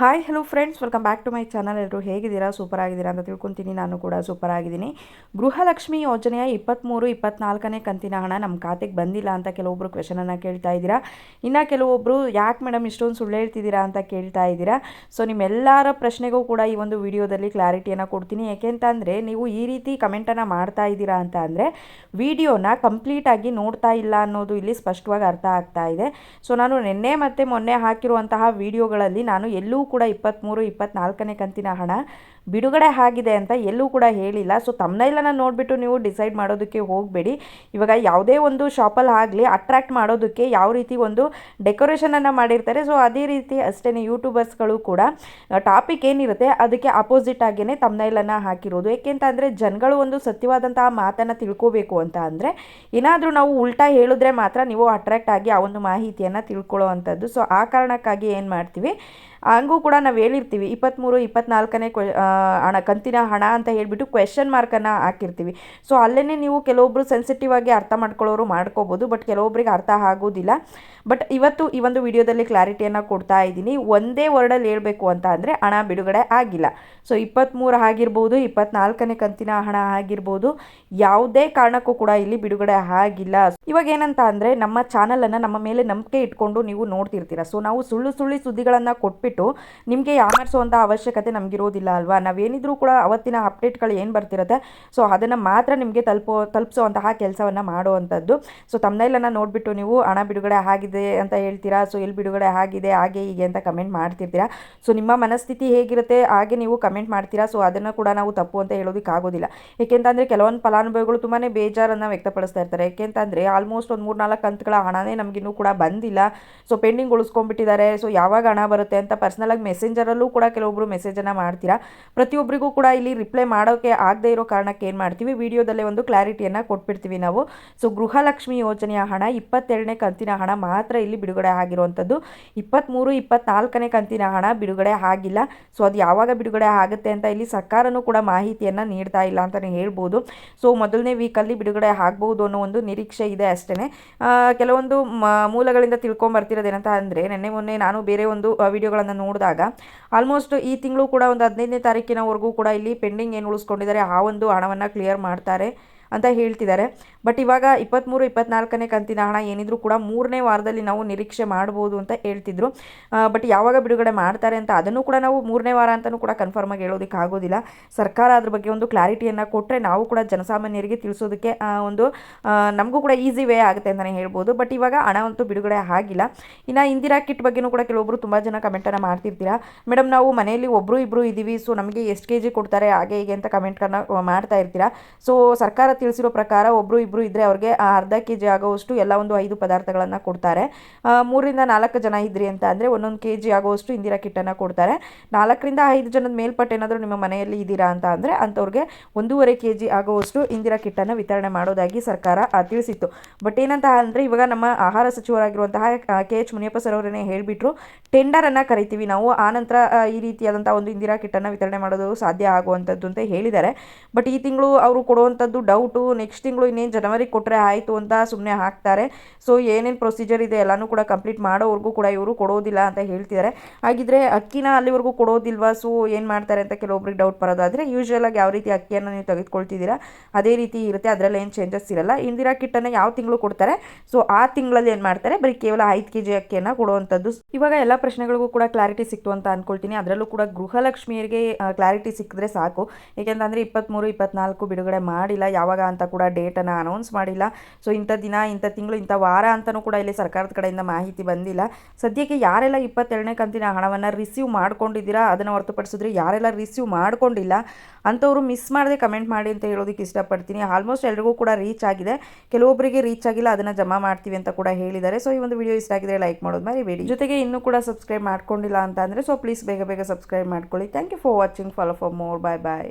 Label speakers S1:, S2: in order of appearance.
S1: Hi hello friends welcome back to my channel ಎಲ್ಲರೂ ಹೇಗಿದ್ದೀರಾ? Super ಆಗಿದ್ದೀರಾ ಅಂತ ತಿಳ್ಕೊತೀನಿ. ನಾನು ಕೂಡ ಸೂಪರ್ ಆಗಿದ್ದೀನಿ ಗೃಹಲಕ್ಷ್ಮಿ ಯೋಜನೆಯ ಇಪ್ಪತ್ತ್ಮೂರು ಇಪ್ಪತ್ನಾಲ್ಕನೇ ಕಂತಿನ ಹಣ ನಮ್ಮ ಖಾತೆಗೆ ಬಂದಿಲ್ಲ ಅಂತ ಕೆಲವೊಬ್ಬರು ಕ್ವೆಶನನ್ನು ಕೇಳ್ತಾ ಇದ್ದೀರಾ? ಇನ್ನು ಕೆಲವೊಬ್ಬರು ಯಾಕೆ ಮೇಡಮ್ ಇಷ್ಟೊಂದು ಸುಳ್ಳು ಹೇಳ್ತಿದ್ದೀರಾ ಅಂತ ಕೇಳ್ತಾ ಇದ್ದೀರಾ? ಸೊ ನಿಮ್ಮೆಲ್ಲರ ಪ್ರಶ್ನೆಗೂ ಕೂಡ ಈ ಒಂದು ವಿಡಿಯೋದಲ್ಲಿ ಕ್ಲಾರಿಟಿಯನ್ನು ಕೊಡ್ತೀನಿ. ಯಾಕೆಂತಂದರೆ ನೀವು ಈ ರೀತಿ ಕಮೆಂಟನ್ನು ಮಾಡ್ತಾ ಇದ್ದೀರಾ ಅಂತ ಅಂದರೆ ವಿಡಿಯೋನ ಕಂಪ್ಲೀಟಾಗಿ ನೋಡ್ತಾ ಇಲ್ಲ ಅನ್ನೋದು ಇಲ್ಲಿ ಸ್ಪಷ್ಟವಾಗಿ ಅರ್ಥ ಆಗ್ತಾ ಇದೆ. ಸೊ ನಾನು ನಿನ್ನೆ ಮತ್ತು ಮೊನ್ನೆ ಹಾಕಿರುವಂತಹ ವಿಡಿಯೋಗಳಲ್ಲಿ ನಾನು ಎಲ್ಲೂ ಕೂಡ ಇಪ್ಪತ್ತ್ಮೂರು ಇಪ್ಪತ್ನಾಲ್ಕನೇ ಕಂತಿನ ಹಣ. ಬಿಡುಗಡೆ ಆಗಿದೆ ಅಂತ ಎಲ್ಲೂ ಕೂಡ ಹೇಳಿಲ್ಲ. ಸೊ ತಮ್ಮನೆಲ್ಲನ ನೋಡಿಬಿಟ್ಟು ನೀವು ಡಿಸೈಡ್ ಮಾಡೋದಕ್ಕೆ ಹೋಗಬೇಡಿ. ಇವಾಗ ಯಾವುದೇ ಒಂದು ಶಾಪಲ್ಲಿ ಆಗಲಿ ಅಟ್ರ್ಯಾಕ್ಟ್ ಮಾಡೋದಕ್ಕೆ ಯಾವ ರೀತಿ ಒಂದು ಡೆಕೋರೇಷನನ್ನು ಮಾಡಿರ್ತಾರೆ. ಸೊ ಅದೇ ರೀತಿ ಅಷ್ಟೇ ಯೂಟ್ಯೂಬರ್ಸ್ಗಳು ಕೂಡ ಟಾಪಿಕ್ ಏನಿರುತ್ತೆ ಅದಕ್ಕೆ ಅಪೋಸಿಟ್ ಆಗಿಯೇ ತಮ್ಮನೈಲನ್ನು ಹಾಕಿರೋದು. ಏಕೆಂತಂದರೆ ಜನಗಳು ಒಂದು ಸತ್ಯವಾದಂತಹ ಮಾತನ್ನು ತಿಳ್ಕೋಬೇಕು ಅಂತ ಅಂದರೆ ಏನಾದರೂ ನಾವು ಉಲ್ಟಾ ಹೇಳಿದ್ರೆ ಮಾತ್ರ ನೀವು ಅಟ್ರ್ಯಾಕ್ಟ್ ಆಗಿ ಆ ಒಂದು ಮಾಹಿತಿಯನ್ನು ತಿಳ್ಕೊಳ್ಳೋ ಅಂಥದ್ದು ಸೊ ಆ ಕಾರಣಕ್ಕಾಗಿ ಏನು ಮಾಡ್ತೀವಿ? ಹಂಗೂ ಕೂಡ ನಾವು ಹೇಳಿರ್ತೀವಿ ಇಪ್ಪತ್ತ್ಮೂರು ಇಪ್ಪತ್ನಾಲ್ಕನೇ ಕ್ವೆ ಹಣ, ಕಂತಿನ ಹಣ ಅಂತ ಹೇಳಿಬಿಟ್ಟು ಕ್ವೆಶನ್ ಮಾರ್ಕನ್ನು ಹಾಕಿರ್ತೀವಿ. ಸೊ ಅಲ್ಲೇ ನೀವು ಕೆಲವೊಬ್ಬರು ಸೆನ್ಸಿಟಿವ್ ಆಗಿ ಅರ್ಥ ಮಾಡ್ಕೊಳ್ಳೋರು ಮಾಡ್ಕೋಬೋದು ಬಟ್ ಕೆಲವೊಬ್ಬರಿಗೆ ಅರ್ಥ ಆಗೋದಿಲ್ಲ. ಬಟ್ ಇವತ್ತು ಈ ಒಂದು ವಿಡಿಯೋದಲ್ಲಿ ಕ್ಲಾರಿಟಿಯನ್ನು ಕೊಡ್ತಾ ಇದ್ದೀನಿ. ಒಂದೇ ವರ್ಡಲ್ಲಿ ಹೇಳಬೇಕು ಅಂತ ಅಂದರೆ ಹಣ ಬಿಡುಗಡೆ ಆಗಿಲ್ಲ. ಸೊ ಇಪ್ಪತ್ತ್ಮೂರು ಆಗಿರ್ಬೋದು, ಇಪ್ಪತ್ನಾಲ್ಕನೇ ಕಂತಿನ ಹಣ ಆಗಿರ್ಬೋದು, ಯಾವುದೇ ಕಾರಣಕ್ಕೂ ಕೂಡ ಇಲ್ಲಿ ಬಿಡುಗಡೆ ಆಗಿಲ್ಲ. ಇವಾಗ ಏನಂತ ಅಂದರೆ ನಮ್ಮ ಚಾನಲನ್ನು ನಮ್ಮ ಮೇಲೆ ನಂಬಿಕೆ ಇಟ್ಕೊಂಡು ನೀವು ನೋಡ್ತಿರ್ತೀರ. ಸೊ ನಾವು ಸುಳ್ಳು ಸುಳ್ಳಿ ಸುದ್ದಿಗಳನ್ನು ಕೊಟ್ಬಿಟ್ಟು ನಿಮಗೆ ಯಾಮಾರಿಸುವಂಥ ಅವಶ್ಯಕತೆ ನಮಗಿರೋದಿಲ್ಲ ಅಲ್ವಾ? ನಾವೇನಿದ್ರೂ ಕೂಡ ಅವತ್ತಿನ ಅಪ್ಡೇಟ್ಗಳು ಏನು ಬರ್ತಿರುತ್ತೆ? ಸೊ ಅದನ್ನು ಮಾತ್ರ ನಿಮಗೆ ತಲುಪೋ, ತಲುಪಿಸುವಂತಹ ಕೆಲಸವನ್ನು ಮಾಡುವಂಥದ್ದು. ಸೊ ತಮ್ಮನೆಲ್ಲನ್ನು ನೋಡಿಬಿಟ್ಟು ನೀವು, ಹಣ ಬಿಡುಗಡೆ ಆಗಿದೆ ಅಂತ ಹೇಳ್ತೀರಾ? ಸೊ ಎಲ್ಲಿ ಬಿಡುಗಡೆ ಆಗಿದೆ, ಹಾಗೆ ಹೀಗೆ ಅಂತ ಕಮೆಂಟ್ ಮಾಡ್ತಿರ್ತೀರಾ? ಸೊ ನಿಮ್ಮ ಮನಸ್ಥಿತಿ ಹೇಗಿರುತ್ತೆ? ಹಾಗೆ ನೀವು ಕಮೆಂಟ್ ಮಾಡ್ತೀರಾ? ಸೊ ಅದನ್ನು ಕೂಡ ನಾವು ತಪ್ಪು ಅಂತ ಹೇಳೋದಕ್ಕಾಗೋದಿಲ್ಲ ಏಕೆಂತಂದರೆ ಕೆಲವೊಂದು ಫಲಾನುಭವಿಗಳು ತುಂಬಾ ಬೇಜಾರನ್ನು ವ್ಯಕ್ತಪಡಿಸ್ತಾ ಇರ್ತಾರೆ. ಏಕೆಂತಂದರೆ ಆಲ್ಮೋಸ್ಟ್ ಒಂದು ಮೂರು ನಾಲ್ಕು ಕಂತುಗಳ ಹಣನೇ ನಮಗಿನ್ನೂ ಕೂಡ ಬಂದಿಲ್ಲ. So pending ಉಳಿಸ್ಕೊಂಡ್ಬಿಟ್ಟಿದ್ದಾರೆ. ಸೊ ಯಾವಾಗ ಹಣ ಬರುತ್ತೆ ಅಂತ ಪರ್ಸ್ನಲಾಗಿ ಮೆಸೆಂಜರಲ್ಲೂ ಕೂಡ ಕೆಲವೊಬ್ಬರು ಮೆಸೇಜನ್ನು ಮಾಡ್ತೀರಾ? ಪ್ರತಿಯೊಬ್ಬರಿಗೂ ಕೂಡ ಇಲ್ಲಿ ರಿಪ್ಲೈ ಮಾಡೋಕ್ಕೆ ಆಗದೇ ಇರೋ ಕಾರಣಕ್ಕೆ ಏನು ಮಾಡ್ತೀವಿ? ವಿಡಿಯೋದಲ್ಲೇ ಒಂದು ಕ್ಲಾರಿಟಿಯನ್ನು ಕೊಟ್ಬಿಡ್ತೀವಿ ನಾವು. ಸೊ ಗೃಹಲಕ್ಷ್ಮಿ ಯೋಜನೆಯ ಹಣ ಇಪ್ಪತ್ತೆರಡನೇ ಕಂತಿನ ಹಣ ಮಾತ್ರ ಇಲ್ಲಿ ಬಿಡುಗಡೆ ಆಗಿರುವಂಥದ್ದು. ಇಪ್ಪತ್ತ್ಮೂರು ಇಪ್ಪತ್ತ್ನಾಲ್ಕನೇ ಕಂತಿನ ಹಣ ಬಿಡುಗಡೆ ಆಗಿಲ್ಲ. ಸೊ ಅದು ಯಾವಾಗ ಬಿಡುಗಡೆ ಆಗುತ್ತೆ ಅಂತ ಇಲ್ಲಿ ಸರ್ಕಾರನೂ ಕೂಡ ಮಾಹಿತಿಯನ್ನು ನೀಡ್ತಾ ಇಲ್ಲ ಅಂತಲೇ ಹೇಳ್ಬೋದು. ಸೊ ಮೊದಲನೇ ವೀಕಲ್ಲಿ ಬಿಡುಗಡೆ ಆಗ್ಬೋದು ಅನ್ನೋ ಒಂದು ನಿರೀಕ್ಷೆ ಇದೆ ಅಷ್ಟೇ ಕೆಲವೊಂದು ಮೂಲಗಳಿಂದ ತಿಳ್ಕೊಂಬರ್ತಿರೋದೇನಂತ ಅಂದರೆ, ನಿನ್ನೆ ಮೊನ್ನೆ ನಾನು ಬೇರೆ ಒಂದು ವಿಡಿಯೋಗಳನ್ನು ನೋಡಿದಾಗ ಆಲ್ಮೋಸ್ಟ್ ಈ ತಿಂಗಳು ಕೂಡ ಒಂದು ಹದಿನೈದನೇ ತಾರೀಕಿನವರೆಗೂ ಕೂಡ ಇಲ್ಲಿ ಪೆಂಡಿಂಗ್ ಏನು ಉಳಿಸ್ಕೊಂಡಿದ್ದಾರೆ ಆ ಒಂದು ಹಣವನ್ನು ಕ್ಲಿಯರ್ ಮಾಡ್ತಾರೆ. ಅಂತ ಹೇಳ್ತಿದ್ದಾರೆ. ಬಟ್ ಇವಾಗ ಇಪ್ಪತ್ತ್ಮೂರು ಇಪ್ಪತ್ನಾಲ್ಕನೇ ಕಂತಿನ ಹಣ ಏನಿದ್ರು ಕೂಡ ಮೂರನೇ ವಾರದಲ್ಲಿ ನಾವು ನಿರೀಕ್ಷೆ ಮಾಡ್ಬೋದು ಅಂತ ಹೇಳ್ತಿದ್ರು. ಬಟ್ ಯಾವಾಗ ಬಿಡುಗಡೆ ಮಾಡ್ತಾರೆ ಅಂತ ಅದನ್ನು ಕೂಡ ನಾವು ಮೂರನೇ ವಾರ ಅಂತಲೂ ಕೂಡ ಕನ್ಫರ್ಮ್ ಆಗಿ ಹೇಳೋದಕ್ಕೆ ಆಗೋದಿಲ್ಲ. ಸರ್ಕಾರ ಅದ್ರ ಬಗ್ಗೆ ಒಂದು ಕ್ಲಾರಿಟಿಯನ್ನು ಕೊಟ್ಟರೆ ನಾವು ಕೂಡ ಜನಸಾಮಾನ್ಯರಿಗೆ ತಿಳಿಸೋದಕ್ಕೆ ಒಂದು ನಮಗೂ ಕೂಡ ಈಸಿ ವೇ ಆಗುತ್ತೆ ಅಂತಲೇ ಹೇಳ್ಬೋದು. ಬಟ್ ಇವಾಗ ಹಣ ಅಂತೂ ಬಿಡುಗಡೆ ಆಗಿಲ್ಲ. ಇನ್ನು ಇಂದಿರಾ ಕಿಟ್ ಬಗ್ಗೆನೂ ಕೂಡ ಕೆಲವೊಬ್ಬರು ತುಂಬ ಜನ ಕಮೆಂಟನ್ನು ಮಾಡ್ತಿರ್ತೀರಾ. ಮೇಡಮ್ ನಾವು ಮನೆಯಲ್ಲಿ ಒಬ್ಬರು ಇಬ್ಬರು ಇದ್ದೀವಿ ಸೊ ನಮಗೆ ಎಷ್ಟು ಕೆ ಜಿ ಕೊಡ್ತಾರೆ, ಹಾಗೆ ಹೀಗೆ ಅಂತ ಕಮೆಂಟ್ಗಳನ್ನ ಮಾಡ್ತಾ ಇರ್ತೀರಾ. ಸೊ ಸರ್ಕಾರ ತಿಳಿಸಿರೋ ಪ್ರಕಾರ ಒಬ್ಬರು ಇಬ್ಬರು ಇದ್ದರೆ ಅವ್ರಿಗೆ ಅರ್ಧ ಕೆ ಜಿ ಆಗೋವಷ್ಟು ಎಲ್ಲ ಒಂದು ಐದು ಪದಾರ್ಥಗಳನ್ನು ಕೊಡ್ತಾರೆ. ಮೂರರಿಂದ ನಾಲ್ಕು ಜನ ಇದ್ರಿ ಅಂತ ಅಂದರೆ ಒಂದೊಂದು ಕೆ ಜಿ ಆಗೋವಷ್ಟು ಇಂದಿರಾ ಕಿಟ್ಟನ್ನು ಕೊಡ್ತಾರೆ. ನಾಲ್ಕರಿಂದ ಐದು ಜನದ ಮೇಲ್ಪಟ್ಟು ಏನಾದರೂ ನಿಮ್ಮ ಮನೆಯಲ್ಲಿ ಇದ್ದೀರಾ ಅಂತ ಅಂದರೆ ಅಂಥವ್ರಿಗೆ ಒಂದೂವರೆ ಕೆ ಜಿ ಆಗುವಷ್ಟು ಇಂದಿರಾ ಕಿಟ್ಟನ್ನು ವಿತರಣೆ ಮಾಡೋದಾಗಿ ಸರ್ಕಾರ ತಿಳಿಸಿತ್ತು. ಬಟ್ ಏನಂತ ಅಂದರೆ ಇವಾಗ ನಮ್ಮ ಆಹಾರ ಸಚಿವರಾಗಿರುವಂತಹ ಕೆ ಎಚ್ ಮುನಿಯಪ್ಪ ಸರ್ ಅವರನ್ನೇ ಹೇಳಿಬಿಟ್ರು ಟೆಂಡರನ್ನು ಕರಿತೀವಿ ನಾವು ಆನಂತರ ಈ ರೀತಿಯಾದಂಥ ಒಂದು ಇಂದಿರಾ ಕಿಟ್ಟನ್ನು ವಿತರಣೆ ಮಾಡೋದು ಸಾಧ್ಯ ಆಗುವಂಥದ್ದು ಅಂತ ಹೇಳಿದ್ದಾರೆ. ಬಟ್ ಈ ತಿಂಗಳು ಅವರು ಕೊಡುವಂಥದ್ದು ಡೌಟು ನೆಕ್ಸ್ಟ್ ತಿಂಗಳು ಇನ್ನೇನು ಜನವರಿ ಕೊಟ್ಟರೆ ಆಯಿತು ಅಂತ ಸುಮ್ಮನೆ ಹಾಕ್ತಾರೆ. ಸೊ ಏನೇನು ಪ್ರೊಸೀಜರ್ ಇದೆ ಎಲ್ಲನೂ ಕೂಡ ಕಂಪ್ಲೀಟ್ ಮಾಡೋವರೆಗೂ ಕೂಡ ಇವರು ಕೊಡೋದಿಲ್ಲ ಅಂತ ಹೇಳ್ತಿದ್ದಾರೆ ಹಾಗಿದ್ರೆ ಅಕ್ಕಿನ ಅಲ್ಲಿವರೆಗೂ ಕೊಡೋದಿಲ್ವಾ? ಸೊ ಏನು ಮಾಡ್ತಾರೆ ಅಂತ ಕೆಲವೊಬ್ರಿಗೆ ಡೌಟ್ ಬರೋದಾದರೆ ಯೂಶ್ವಲಾಗಿ ಯಾವ ರೀತಿ ಅಕ್ಕಿಯನ್ನು ನೀವು ತೆಗೆದುಕೊಳ್ತಿದ್ದೀರಾ, ಅದೇ ರೀತಿ ಇರುತ್ತೆ. ಅದರಲ್ಲಿ ಏನು ಚೇಂಜಸ್ ಇರಲ್ಲ. ಇಂದಿರಾ ಕಿಟ್ಟನ್ನು ಯಾವ ತಿಂಗಳು ಕೊಡ್ತಾರೆ? ಸೊ ಆ ತಿಂಗಳಲ್ಲಿ ಏನು ಮಾಡ್ತಾರೆ? ಬರೀ ಕೇವಲ ಐದು ಕೆ ಜಿ ಅಕ್ಕಿಯನ್ನು ಕೊಡುವಂಥದ್ದು. ಇವಾಗ ಎಲ್ಲ ಪ್ರಶ್ನೆಗಳಿಗೂ ಕೂಡ ಕ್ಲಾರಿಟಿ ಸಿಕ್ತು ಅಂತ ಅಂದ್ಕೊಳ್ತೀನಿ ಅದರಲ್ಲೂ ಕೂಡ ಗೃಹಲಕ್ಷ್ಮಿಯರಿಗೆ ಕ್ಲಾರಿಟಿ ಸಿಕ್ಕಿದ್ರೆ ಸಾಕು. ಏಕೆಂತಂದರೆ ಇಪ್ಪತ್ತ್ಮೂರು ಇಪ್ಪತ್ನಾಲ್ಕು ಬಿಡುಗಡೆ ಮಾಡಿಲ್ಲ. ಯಾವಾಗ ಅಂತ ಕೂಡ ಡೇಟನ್ನು ಅನೌನ್ಸ್ ಮಾಡಿಲ್ಲ. ಸೊ ಇಂಥ ದಿನ, ಇಂಥ ತಿಂಗಳು, ಇಂಥ ವಾರ ಅಂತಲೂ ಕೂಡ ಇಲ್ಲಿ ಸರ್ಕಾರದ ಕಡೆಯಿಂದ ಮಾಹಿತಿ ಬಂದಿಲ್ಲ. ಸದ್ಯಕ್ಕೆ ಯಾರೆಲ್ಲ ಇಪ್ಪತ್ತೆರಡನೇ ಕಂತಿನ ಹಣವನ್ನು ರಿಸೀವ್ ಮಾಡ್ಕೊಂಡಿದ್ದೀರಾ, ಅದನ್ನು ಹೊರತುಪಡಿಸಿದ್ರೆ ಯಾರೆಲ್ಲ ರಿಸೀವ್ ಮಾಡ್ಕೊಂಡಿಲ್ಲ, ಅಂಥವ್ರು ಮಿಸ್ ಮಾಡದೆ ಕಮೆಂಟ್ ಮಾಡಿ ಅಂತ ಹೇಳೋದಕ್ಕೆ ಇಷ್ಟಪಡ್ತೀನಿ. ಆಲ್ಮೋಸ್ಟ್ ಎಲ್ರಿಗೂ ಕೂಡ ರೀಚ್ ಆಗಿದೆ. ಕೆಲವೊಬ್ಬರಿಗೆ ರೀಚ್ ಆಗಿಲ್ಲ, ಅದನ್ನು ಜಮಾ ಮಾಡ್ತೀವಿ ಅಂತ ಕೂಡ ಹೇಳಿದ್ದಾರೆ. ಸೊ ಈ ಒಂದು ವಿಡಿಯೋ ಇಷ್ಟ ಆಗಿದ್ರೆ ಲೈಕ್ ಮಾಡೋದು ಮರಿಬೇಡಿ. ಜೊತೆಗೆ ಇನ್ನೂ ಕೂಡ ಸಬ್ಸ್ಕ್ರೈಬ್ ಮಾಡ್ಕೊಂಡಿಲ್ಲ ಅಂತ ಅಂದರೆ ಸೊ ಪ್ಲೀಸ್ ಬೇಗ ಬೇಗ ಸಬ್ಸ್ಕ್ರೈಬ್ ಮಾಡ್ಕೊಳ್ಳಿ. Thank you for watching follow for more bye bye